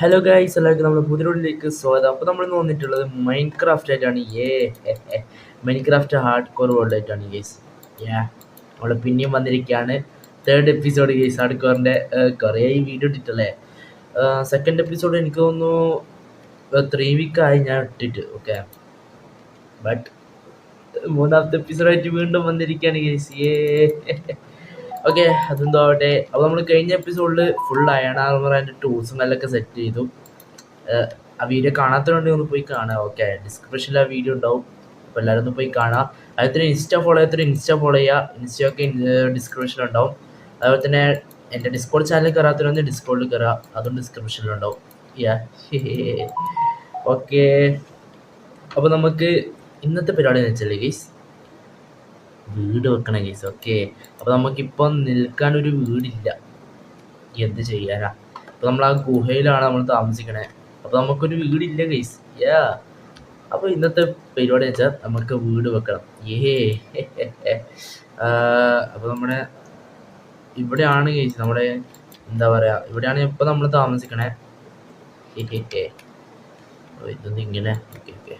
Hello guys എല്ലാവർക്കും നമ്മൾ പുതിരോടിലേക്ക് സ്വാഗതം. അപ്പോൾ നമ്മൾ ഇന്ന് വന്നിട്ടുള്ളത് മൈൻഡ് ക്രാഫ്റ്റ് ആയിട്ടാണ്. A Minecraft hard core world ആയിട്ടാണ് ഗൈസ് യാ നമ്മൾ പിന്നെയും വന്നിരിക്കുകയാണ് തേർഡ് എപ്പിസോഡ് ഗൈസ് ഹാർഡ് കോറിന്റെ കുറേ വീഡിയോ ഇട്ടിട്ടല്ലേ സെക്കൻഡ് എപ്പിസോഡ് എനിക്ക് തോന്നുന്നു ത്രീ വീക്കായി ഞാൻ ഇട്ടിട്ട്. ഓക്കെ ബട്ട് മൂന്നാമത്തെ എപ്പിസോഡായിട്ട് വീണ്ടും വന്നിരിക്കുകയാണ് ഗൈസ് ഏ ഓക്കെ അതെന്തോ ആവട്ടെ. അപ്പോൾ നമ്മൾ കഴിഞ്ഞ എപ്പിസോഡിൽ ഫുൾ ആർമർ ആർമറിന്റെ ടൂൾസും എല്ലാം സെറ്റ് ചെയ്തു. ആ വീഡിയോ കാണാത്തതുണ്ടെങ്കിൽ ഒന്ന് പോയി കാണാം ഓക്കെ ഡിസ്ക്രിപ്ഷനിൽ ആ വീഡിയോ ഉണ്ടാവും. അപ്പോൾ എല്ലാവരും ഒന്ന് പോയി കാണാം അതിന് ഇൻസ്റ്റ ഫോളോ ചെയ്യാത്തൊരു ഇൻസ്റ്റ ഫോളോ ചെയ്യുക. ഡിസ്ക്രിപ്ഷനിൽ ഉണ്ടാവും. അതുപോലെ തന്നെ എന്റെ ഡിസ്കോഡ് ചാനൽ കയറാത്തവരൊന്ന് ഡിസ്കോഡിൽ കയറുക അതും ഡിസ്ക്രിപ്ഷനിൽ ഉണ്ടാവും. യാ ഓക്കെ അപ്പോൾ നമുക്ക് ഇന്നത്തെ പരിപാടി എന്ന് വെച്ചാൽ ഗൈസ് വീട് വെക്കണ കേസ് ഓക്കെ അപ്പോൾ നമുക്കിപ്പം നിൽക്കാൻ ഒരു വീടില്ല. എന്ത് ചെയ്യാനാ? അപ്പോൾ നമ്മൾ ആ ഗുഹയിലാണ് നമ്മൾ താമസിക്കണേ. അപ്പോൾ നമുക്കൊരു വീടില്ല കേസ് യാ അപ്പോൾ ഇന്നത്തെ പരിപാടി വെച്ചാൽ നമുക്ക് വീട് വെക്കണം. ഏ അപ്പോൾ നമ്മുടെ ഇവിടെയാണ് കേസ് നമ്മുടെ എന്താ പറയാ ഇവിടെയാണ് ഇപ്പോൾ നമ്മൾ താമസിക്കണേ. ഇതൊന്നും ഇങ്ങനെ ഓക്കെ ഓക്കെ.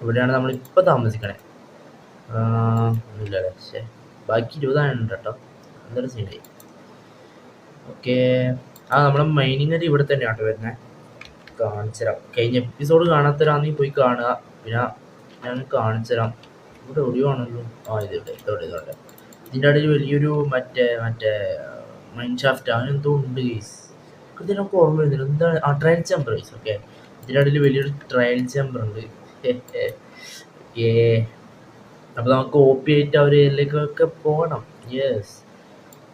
ഇവിടെയാണ് നമ്മൾ ഇപ്പോൾ താമസിക്കണേ. ഒന്നുമില്ലല്ലേ പക്ഷേ ബാക്കി ഇരുപതാണ് കേട്ടോ എന്തൊരു സീനായി ഓക്കെ ആ നമ്മുടെ മൈനിങ് അരി ഇവിടെ തന്നെയാണ് കേട്ടോ വരുന്നത് കാണിച്ചു തരാം കഴിഞ്ഞ എപ്പിസോഡ് കാണാത്തരാണെങ്കിൽ പോയി കാണുക. പിന്നെ ഞാൻ കാണിച്ചു തരാം ഇവിടെ ഒഴിവാണല്ലോ ആ ഇത് ഇവിടെ ഇതോടെ ഇതോടെ ഇതിന്റെ ഇടയിൽ വലിയൊരു മറ്റേ മറ്റേ മൈൻ ഷാഫ്റ്റ് അങ്ങനെ എന്തോ ഉണ്ട് ഗൈസ് ഇതിനൊക്കെ ഓർമ്മ വരുന്നില്ല. എന്താണ് ആ ട്രയൽ ചേമ്പർ ഗൈസ് ഓക്കെ ഇതിന്റെ ഇടയിൽ വലിയൊരു ട്രയൽ ചേമ്പർ ഉണ്ട്. ഏ അപ്പോൾ നമുക്ക് ഒ പി ആയിട്ട് അവർ ഇതിലേക്കൊക്കെ പോകണം യെസ്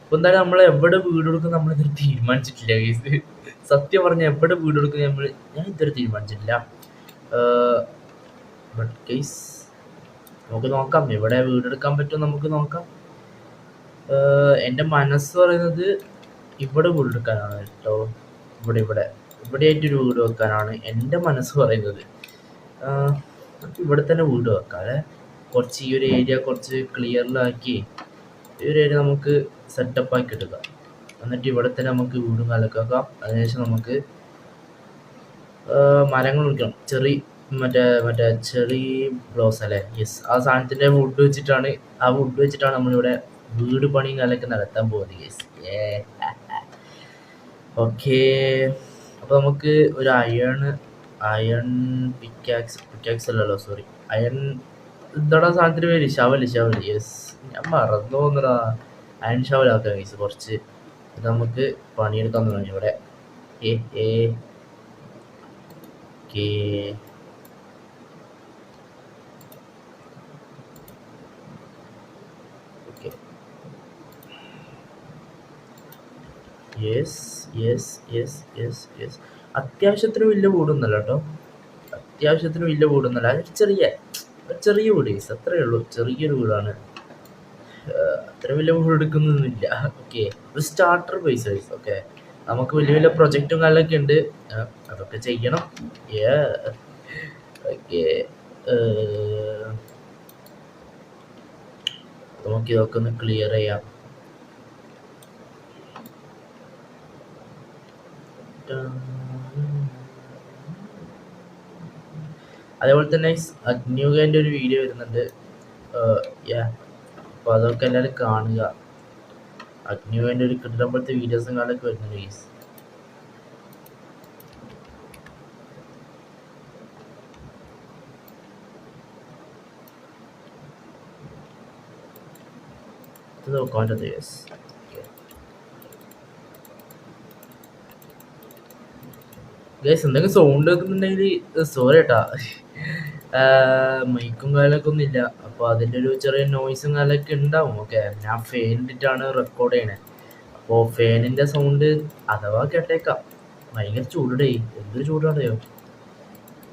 അപ്പോൾ എന്തായാലും നമ്മൾ എവിടെ വീട് കൊടുക്കും നമ്മൾ ഇതൊരു തീരുമാനിച്ചിട്ടില്ല ഗൈസ് സത്യം പറഞ്ഞാൽ എവിടെ വീട് കൊടുക്കും നമ്മൾ ഞാൻ ഇതുവരെ തീരുമാനിച്ചിട്ടില്ല. ഗൈസ് നമുക്ക് നോക്കാം. എവിടെ വീടെടുക്കാൻ പറ്റുമോ നമുക്ക് നോക്കാം. എന്റെ മനസ്സ് പറയുന്നത് ഇവിടെ വീടെടുക്കാനാണ് കേട്ടോ. ഇവിടെ ഇവിടെ. ഇവിടെയായിട്ടൊരു വീട് വെക്കാനാണ് എന്റെ മനസ്സ് പറയുന്നത്. ഇവിടെ തന്നെ വീട് വെക്കാം അല്ലേ? കുറച്ച് ഈ ഒരു ഏരിയ കുറച്ച് ക്ലിയറിലാക്കി ഈ ഒരു ഏരിയ നമുക്ക് സെറ്റപ്പ് ആക്കി എടുക്കാം. എന്നിട്ട് ഇവിടെ തന്നെ നമുക്ക് വീടും കലക്കാക്കാം. അതിനുശേഷം നമുക്ക് മരങ്ങൾ വിളിക്കണം ചെറി മറ്റേ മറ്റേ ചെറി ബ്ലൗസ് അല്ലേ? യെസ് ആ സാധനത്തിന്റെ വുഡ് വെച്ചിട്ടാണ് ആ വുഡ് വെച്ചിട്ടാണ് നമ്മളിവിടെ വീട് പണിയും കാലൊക്കെ നടത്താൻ പോകുന്നത്. യെസ് ഏ ഓക്കെ അപ്പോൾ നമുക്ക് ഒരു അയൺ അയൺ പിക്കാക്സ് പിക്കാക്സ് അല്ലല്ലോ സോറി അയൺ എന്താടാ സാധനത്തിന് പേര്? ശവൽ ശവൽ. യെസ് ഞാൻ മറന്നു പോകുന്നടാ അയൺ ഷവലാക്കാം ഗൈസ് കുറച്ച് നമുക്ക് പണിയെടുക്കാൻ തുടങ്ങി ഇവിടെ. കേ okay yes yes yes yes yes അത്യാവശ്യത്തിന് വലിയ കൂടുന്നല്ലോ കേട്ടോ. അത്യാവശ്യത്തിന് വലിയ കൂടുന്നല്ലോ അതൊരു ചെറിയ ചെറിയ വീട് ഗൈസ് അത്രയേ ഉള്ളൂ. ചെറിയൊരു വീടാണ്. അത്ര വലിയ വീട് എടുക്കുന്നൊന്നുമില്ല. ഓക്കെ ഒരു സ്റ്റാർട്ടർ പൈസ ഗൈസ് ഓക്കെ നമുക്ക് വലിയ വലിയ പ്രൊജക്റ്റും കാര്യമൊക്കെ ഉണ്ട്. അതൊക്കെ ചെയ്യണം. ഓക്കെ നമുക്ക് ഇതൊക്കെ ഒന്ന് ക്ലിയർ ചെയ്യാം. അതേപോലെ തന്നെ അഗ്നിയുഗന്റെ ഒരു വീഡിയോ വരുന്നുണ്ട്. യാ അപ്പോൾ അതൊക്കെ എല്ലാവരും കാണുക. അഗ്നിയുഗന്റെ ഒരു കിട്ടുമ്പോഴത്തെ വീഡിയോസും കാണൊക്കെ വരുന്നുണ്ട് ഗീസ് ഗൈസ് എന്തെങ്കിലും സൗണ്ട് കേൾക്കുന്നുണ്ടെങ്കിൽ സോറി കേട്ടാ മൈക്കും കാലൊക്കെ ഒന്നും ഇല്ല അപ്പോൾ അതിന്റെ ഒരു ചെറിയ നോയ്സും കാലൊക്കെ ഉണ്ടാവും. ഓക്കെ ഞാൻ ഫേനിട്ടിട്ടാണ് റെക്കോർഡ് ചെയ്യണേ. അപ്പോൾ ഫാനിന്റെ സൗണ്ട് അഥവാ കേട്ടേക്കാം. ഭയങ്കര ചൂടേ എന്തൊരു ചൂടാണയോ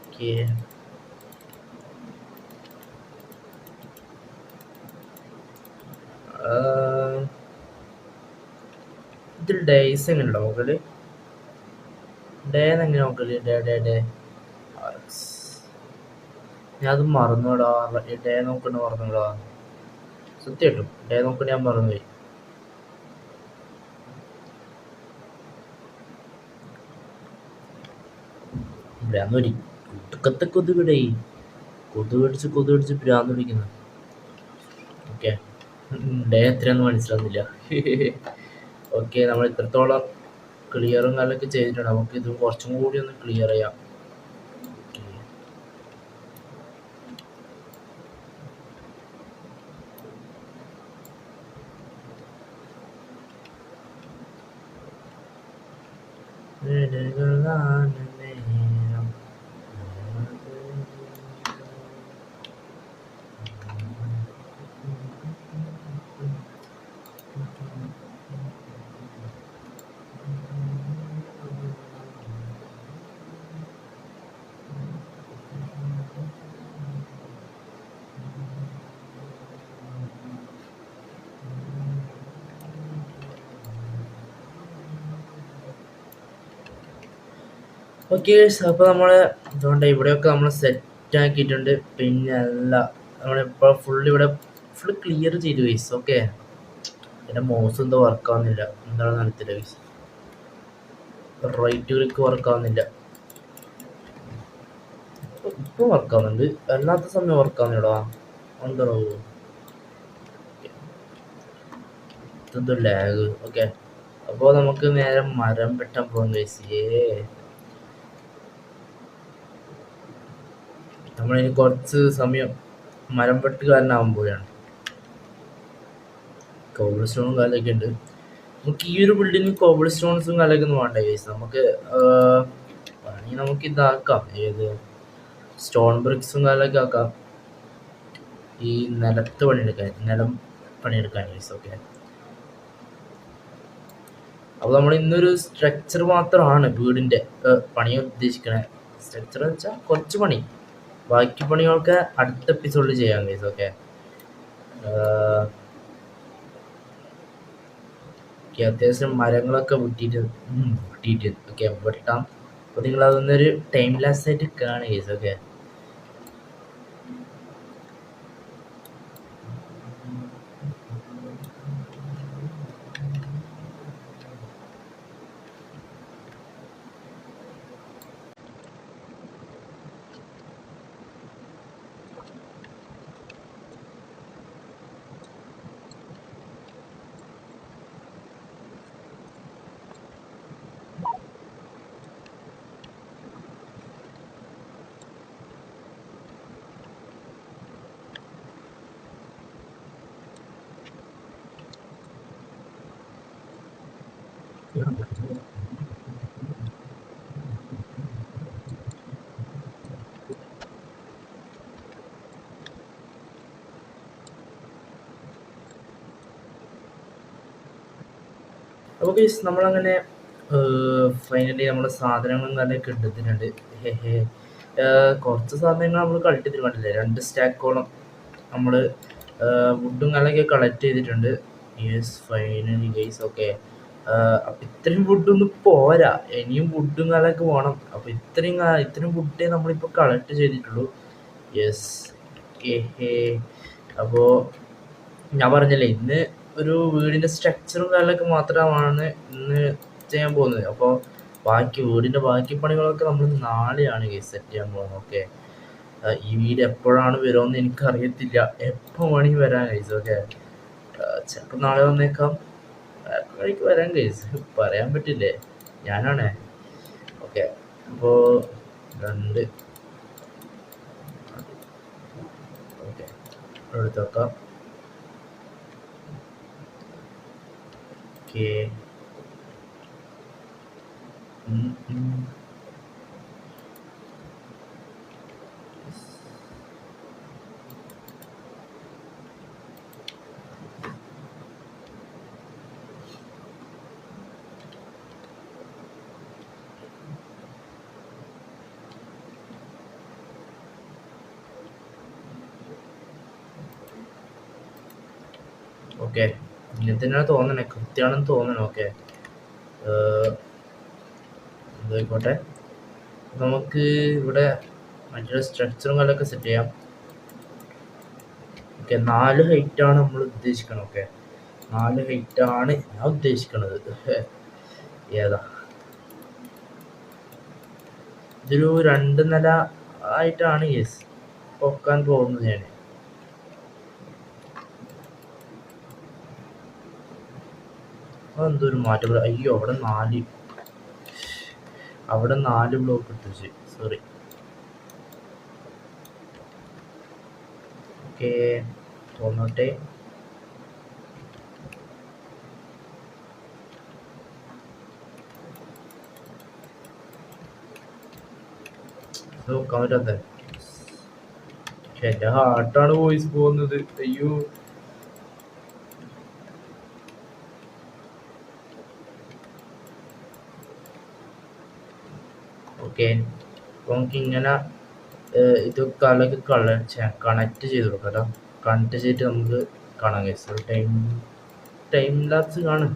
ഓക്കെ ഇതിൽ ഡേയ്സ് എങ്ങനെ ഉണ്ടോ നോക്കൽ ഡേ എങ്ങനെ നോക്കൽ? ഡേ ഡേ ഡേ ഞാൻ അത് മറന്നുടാ ഡേ നോക്കണ്ട മറന്നുടാ. സത്യമായിട്ടും ഡേ നോക്കണ ഞാൻ മറന്നുപോയി. ഭ്രാന്ത് കൊതുകിടേ കൊതു കടിച്ച് കൊതു കടിച്ച് ഭ്രാന്ത് പിടിക്കുന്നു. ഓക്കെ. ഡേ എത്രയാന്ന് മനസ്സിലാവുന്നില്ല. ഓക്കെ നമ്മൾ ഇത്രത്തോളം ക്ലിയറും കാര്യമൊക്കെ ചെയ്തിട്ടുണ്ട്. നമുക്ക് ഇത് കുറച്ചും കൂടി ഒന്ന് ക്ലിയർ ചെയ്യാം. വിരകളാണ് നേരം ഓക്കെ അപ്പോൾ നമ്മൾ അതുകൊണ്ട് ഇവിടെയൊക്കെ നമ്മൾ സെറ്റ് ആക്കിയിട്ടുണ്ട്. പിന്നെ അല്ല നമ്മളിപ്പോൾ ഫുൾ ഇവിടെ ഫുൾ ക്ലിയർ ചെയ്തു വൈസ് ഓക്കെ എന്റെ മൗസ് എന്തോ വർക്കാവുന്നില്ല എന്താണെന്ന് അറിയത്തില്ല വൈസ് റൈറ്റ് ക്ലിക്ക് വർക്കാവുന്നില്ല ഇപ്പോൾ വർക്ക് ആവുന്നുണ്ട്. അല്ലാത്ത സമയം വർക്കാവുന്നില്ലടാ എന്താണോ? എന്തോ ലാഗ് ഓക്കെ അപ്പോൾ നമുക്ക് നേരെ മരം വെട്ടാൻ പോകുന്ന വയസ്സേ നമ്മളിനി കുറച്ച് സമയം മരം വെട്ടുകാരനാകുമ്പോഴാണ് കോബിൾ സ്റ്റോണും കാലൊക്കെ ഉണ്ട്. നമുക്ക് ഈ ഒരു ബിൽഡിങ്ങിൽ കോബിൾ സ്റ്റോൺസും കാലൊക്കെ വേണ്ട കേസ് നമുക്ക് പണി നമുക്ക് ഇതാക്കാം. ഏത്? സ്റ്റോൺ ബ്രിക്സും കാലൊക്കെ ആക്കാം. ഈ നിലത്ത് പണിയെടുക്കാൻ നിലം പണിയെടുക്കാൻ കേസ് ഓക്കെ അപ്പോൾ നമ്മൾ ഇന്നൊരു സ്ട്രക്ചർ മാത്രമാണ് വീടിന്റെ പണി ഉദ്ദേശിക്കണേ. സ്ട്രക്ചർ വെച്ചാൽ കുറച്ച് പണി. ബാക്കി പണികളൊക്കെ അടുത്ത എപ്പിസോഡിൽ ചെയ്യാം ഗൈസ് ഓക്കെ അത്യാവശ്യം മരങ്ങളൊക്കെ വെട്ടിയിട്ട് ഉം, വെട്ടിയിട്ട് ഓക്കെ വെട്ടാം. അപ്പോൾ നിങ്ങൾ അതൊന്നൊരു ടൈം ലാസ് ആയിട്ട് കാണുക ഗൈസ് ഓക്കെ അപ്പോൾ ഗൈസ് നമ്മളങ്ങനെ ഫൈനലി നമ്മുടെ സാധനങ്ങളും കാര്യമൊക്കെ കിട്ടുന്നുണ്ട് ഹേ ഹേ. കുറച്ച് സാധനങ്ങൾ നമ്മൾ കളക്ട് ചെയ്തിട്ട് കണ്ടില്ലേ? രണ്ട് സ്റ്റാക്കോളം നമ്മൾ വുഡും കാലൊക്കെ കളക്ട് ചെയ്തിട്ടുണ്ട്. യെസ് ഫൈനലി ഗൈസ് ഓക്കെ അപ്പം ഇത്രയും വുഡൊന്നും പോരാ. ഇനിയും വുഡും കാലൊക്കെ വേണം. അപ്പം ഇത്രയും ഇത്രയും വുഡേ നമ്മളിപ്പോൾ കളക്ട് ചെയ്തിട്ടുള്ളൂ. യെസ് ഹേ അപ്പോൾ ഞാൻ പറഞ്ഞല്ലേ ഇന്ന് ഒരു വീടിന്റെ സ്ട്രക്ചറും കാര്യങ്ങളൊക്കെ മാത്രമാണ് ഇന്ന് ചെയ്യാൻ പോകുന്നത്. അപ്പോൾ ബാക്കി വീടിന്റെ ബാക്കി പണികളൊക്കെ നമ്മൾ നാളെയാണ് കേസ് സെറ്റ് ചെയ്യാൻ പോകുന്നത്. ഓക്കെ ഈ വീട് എപ്പോഴാണ് വരുമെന്ന് എനിക്കറിയത്തില്ല. എപ്പോൾ മണി വരാൻ കഴിച്ചു ഓക്കെ ചിലപ്പോൾ നാളെ വന്നേക്കാം. വഴിക്ക് വരാൻ കഴിച്ചു പറയാൻ പറ്റില്ലേ? ഞാനാണേ. ഓക്കെ അപ്പോൾ രണ്ട്. ഓക്കെ എടുത്ത് ഓക്കെ ഓക്കെ ഇങ്ങനെ തന്നെയാണ് തോന്നണേ കൃത്യമാണെന്ന് തോന്നണം ഓക്കെ ഇതായിക്കോട്ടെ. നമുക്ക് ഇവിടെ മറ്റൊരു സ്ട്രക്ചറും കാര്യമൊക്കെ സെറ്റ് ചെയ്യാം. ഓക്കെ നാല് ഹൈറ്റാണ് നമ്മൾ ഉദ്ദേശിക്കണം ഓക്കെ നാല് ഹൈറ്റാണ് ഞാൻ ഉദ്ദേശിക്കണത്. ഏതാ? ഇതൊരു രണ്ട് നില ആയിട്ടാണ് യെസ് പൊക്കാൻ പോകുന്നത് ഞാൻ അതെന്തോ ഒരു മാറ്റം അയ്യോ അവിടെ നാല്. അവിടെ നാല് ബ്ലോക്ക് ഇട്ടു സോറി ഓക്കെ തോന്നോട്ടെ. നോക്കാൻ പറ്റാത്ത എന്റെ ഹാർട്ടാണ് വോയിസ് പോകുന്നത്. അയ്യോ. ഓക്കെ. നമുക്ക് ഇങ്ങനെ ഇത് കലക്ക് കള കണക്ട് ചെയ്ത് കൊടുക്കാം കേട്ടോ കണക്ട് ചെയ്തിട്ട് നമുക്ക് കാണാൻ കഴിയും ടൈം ടൈം ലാപ്സ് കാണും.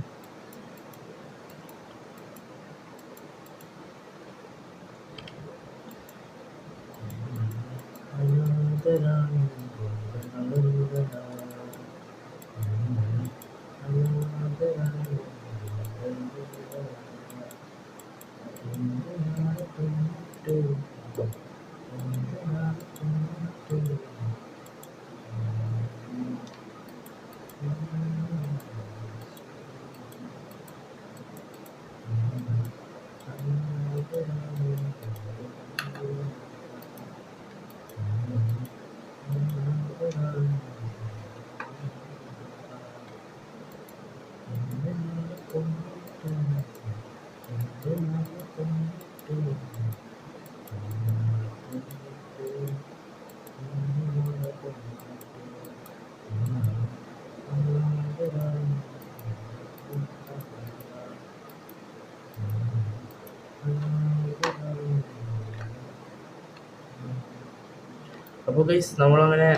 അപ്പോൾ ഗൈസ് നമ്മളങ്ങനെ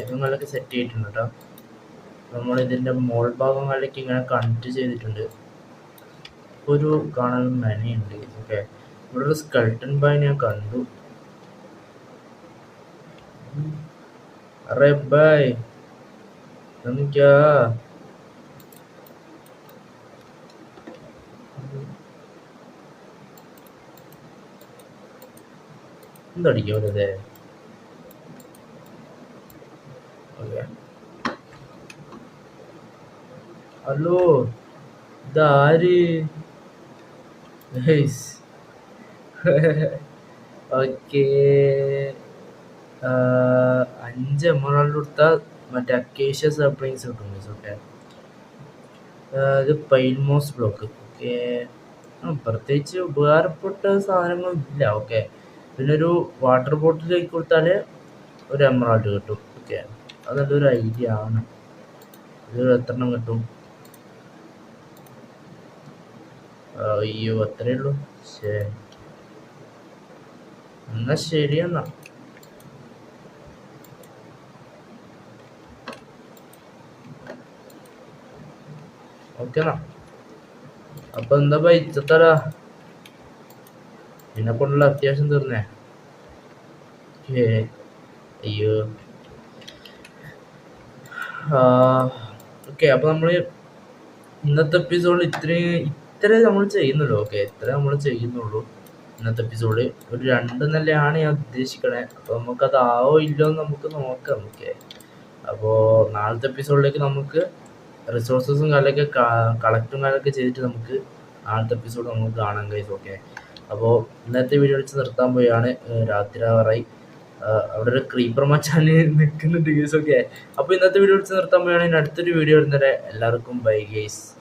ഇതുങ്ങളൊക്കെ സെറ്റ് ചെയ്തിട്ടുണ്ട് കേട്ടോ നമ്മൾ ഇതിന്റെ മോൾ ഭാഗങ്ങളിലേക്ക് ഇങ്ങനെ കണക്ട് ചെയ്തിട്ടുണ്ട്. ഒരു കാണാൻ മെനയുണ്ട് ഓക്കെ ഇവിടെ ഒരു സ്കൾട്ടൻ ബായ് ഞാൻ കണ്ടു. അറേ ബായ് എനിക്കാ എന്തടിക്കും ഓക്കെ ഹലോ ഇതാര് ഓക്കെ അഞ്ച് എമറാൾഡ് കൊടുത്താൽ മറ്റേ അക്കേഷ്യ സർപ്രൈസ് കിട്ടും ഓക്കെ ഇത് പൈൽമോസ് ബ്ലോക്ക് ഓക്കെ പ്രത്യേകിച്ച് ഉപകാരപ്പെട്ട സാധനങ്ങളൊന്നും ഇല്ല ഓക്കെ പിന്നെ ഒരു വാട്ടർ ബോട്ടിലേക്ക് കൊടുത്താൽ ഒരു എമറാൾഡ് കിട്ടും ഓക്കെ അതൊരു ഐഡിയ ആണ്. ഇത് എത്ര എണ്ണം കിട്ടും? അയ്യോ അത്രേ ഉള്ളൂ. ശേ എന്നാ ശരിയെന്നാ ഓക്കെന്നാ ഓക്കെ അപ്പൊ എന്താ പൈച്ചത്തരാ എന്നെ കൊണ്ടുള്ള അത്യാവശ്യം തീർന്നേ. ഏ അയ്യോ. ഓക്കെ അപ്പൊ നമ്മൾ ഇന്നത്തെ എപ്പിസോഡിൽ ഇത്രയും ഇത്ര നമ്മൾ ചെയ്യുന്നുള്ളൂ. ഓക്കെ ഇത്ര നമ്മൾ ചെയ്യുന്നുള്ളൂ. ഇന്നത്തെ എപ്പിസോഡ് ഒരു രണ്ട് നിലയാണ് ഞാൻ ഉദ്ദേശിക്കണേ. അപ്പോൾ നമുക്കത് ആവോ ഇല്ലോ എന്ന് നമുക്ക് നോക്കാം. ഓക്കെ. അപ്പോൾ നാളത്തെ എപ്പിസോഡിലേക്ക് നമുക്ക് റിസോഴ്സസും കാര്യമൊക്കെ കളക്റ്റും കാര്യമൊക്കെ ചെയ്തിട്ട് നമുക്ക് നാളത്തെ എപ്പിസോഡ് നമുക്ക് കാണാൻ കഴിയും ഓക്കെ. അപ്പോൾ ഇന്നത്തെ വീഡിയോ വെച്ച് നിർത്താൻ പോയാണ് രാത്രി ആറായി അവിടെ ഒരു ക്രീപ്പർ മച്ചാൻ നിൽക്കുന്നുണ്ട് ഗേസ് ഓക്കെ. അപ്പോൾ ഇന്നത്തെ വീഡിയോ വെച്ച് നിർത്താൻ പോയാണ് അടുത്തൊരു വീഡിയോ വരുന്നവരെ എല്ലാവർക്കും ബൈ ഗേസ്